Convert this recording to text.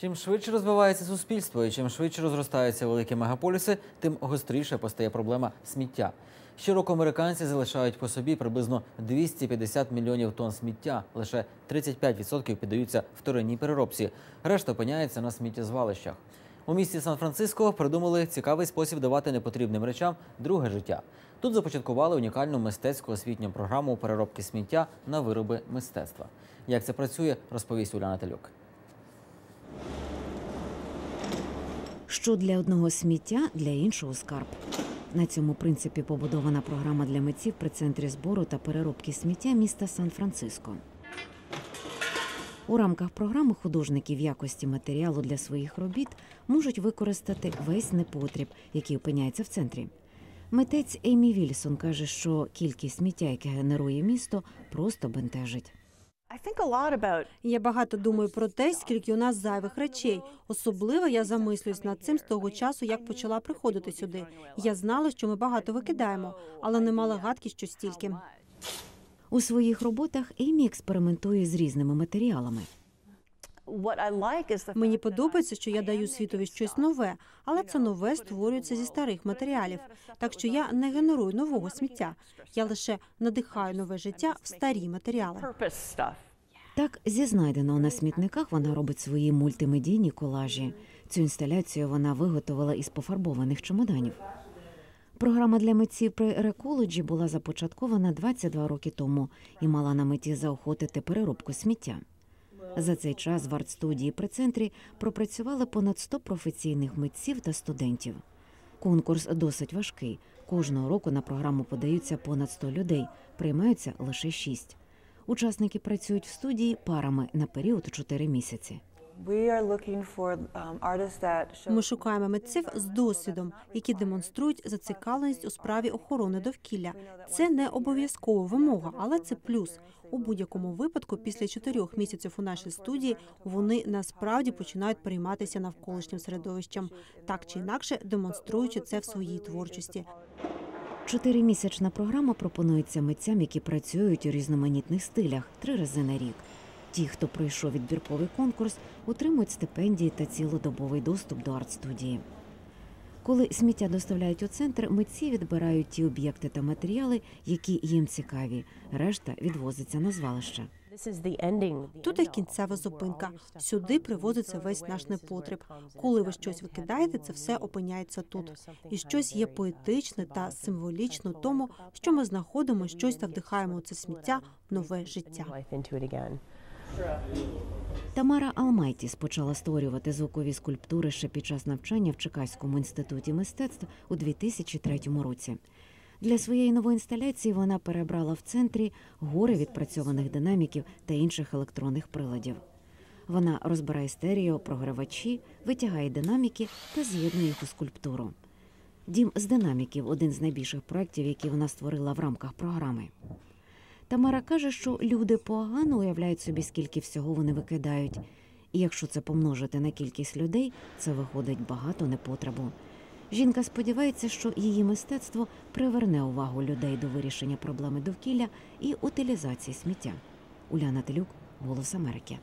Чим швидше розвивається суспільство і чим швидше розростаються великі мегаполіси, тим гостріше постає проблема сміття. Щороку американці залишають по собі приблизно 250 мільйонів тонн сміття. Лише 35% піддаються вторинній переробці. Решта опиняється на сміттєзвалищах. У місті Сан-Франциско придумали цікавий спосіб давати непотрібним речам друге життя. Тут започаткували унікальну мистецьку освітню програму переробки сміття на вироби мистецтва. Як це працює, розповість Уляна Телюк. Що для одного сміття, для іншого скарб. На цьому принципі побудована програма для митців при центрі збору та переробки сміття міста Сан-Франциско. У рамках програми художники в якості матеріалу для своїх робіт можуть використати весь непотріб, який опиняється в центрі. Митець Еймі Вільсон каже, що кількість сміття, яке генерує місто, просто бентежить. I think a lot about Я багато думаю про те, скільки у нас зайвих речей. Особливо я замислююсь над цим з того часу, як почала приходити сюди. Я знала, що ми багато викидаємо, але не мала гадки, що стільки. У своїх роботах Еймі експериментує з різними матеріалами. Мені подобається, що я даю світові щось нове, але це нове створюється зі старих матеріалів. Так що я не генерую нового сміття. Я лише надихаю нове життя в старі матеріали. Так, зі знайденого на смітниках вона робить свої мультимедійні колажі. Цю інсталяцію вона виготовила із пофарбованих чемоданів. Програма для митців при реколоджі була започаткована 22 роки тому і мала на меті заохотити переробку сміття. За цей час в арт-студії при центрі пропрацювали понад 100 професійних митців та студентів. Конкурс досить важкий. Кожного року на програму подаються понад 100 людей, приймаються лише 6. Учасники працюють в студії парами на період 4 місяці. We are looking for um, artists that show Ми шукаємо митців з досвідом, які демонструють зацікавленість у справі охорони довкілля. Це не обов'язкова вимога, але це плюс. У будь-якому випадку, після чотирьох місяців у нашій студії вони насправді починають перейматися навколишнім середовищем, так чи інакше демонструючи це в своїй творчості. Чотиримісячна програма пропонується митцям, які працюють у різноманітних стилях три рази на рік. Ті, хто пройшов відбірковий конкурс, отримують стипендії та цілодобовий доступ до арт-студії. Коли сміття доставляють у центр, митці відбирають ті об'єкти та матеріали, які їм цікаві. Решта відвозиться на звалище. Тут і кінцева зупинка. Сюди привозиться весь наш непотріб. Коли ви щось викидаєте, це все опиняється тут. І щось є поетичне та символічне тому, що ми знаходимо щось та вдихаємо у це сміття в нове життя. Тамара Алмайтіс почала створювати звукові скульптури ще під час навчання в Чекаському інституті мистецтв у 2003 році. Для своєї нової інсталяції вона перебрала в центрі гори відпрацьованих динаміків та інших електронних приладів. Вона розбирає стерео, програвачі, витягає динаміки та з'єднує їх у скульптуру. Дім з динаміків один з найбільших проєктів, які вона створила в рамках програми. Тамара каже, що люди погано уявляють собі, скільки всього вони викидають. І якщо це помножити на кількість людей, це виходить багато непотребу. Жінка сподівається, що її мистецтво приверне увагу людей до вирішення проблеми довкілля і утилізації сміття. Уляна Телюк, Голос Америки.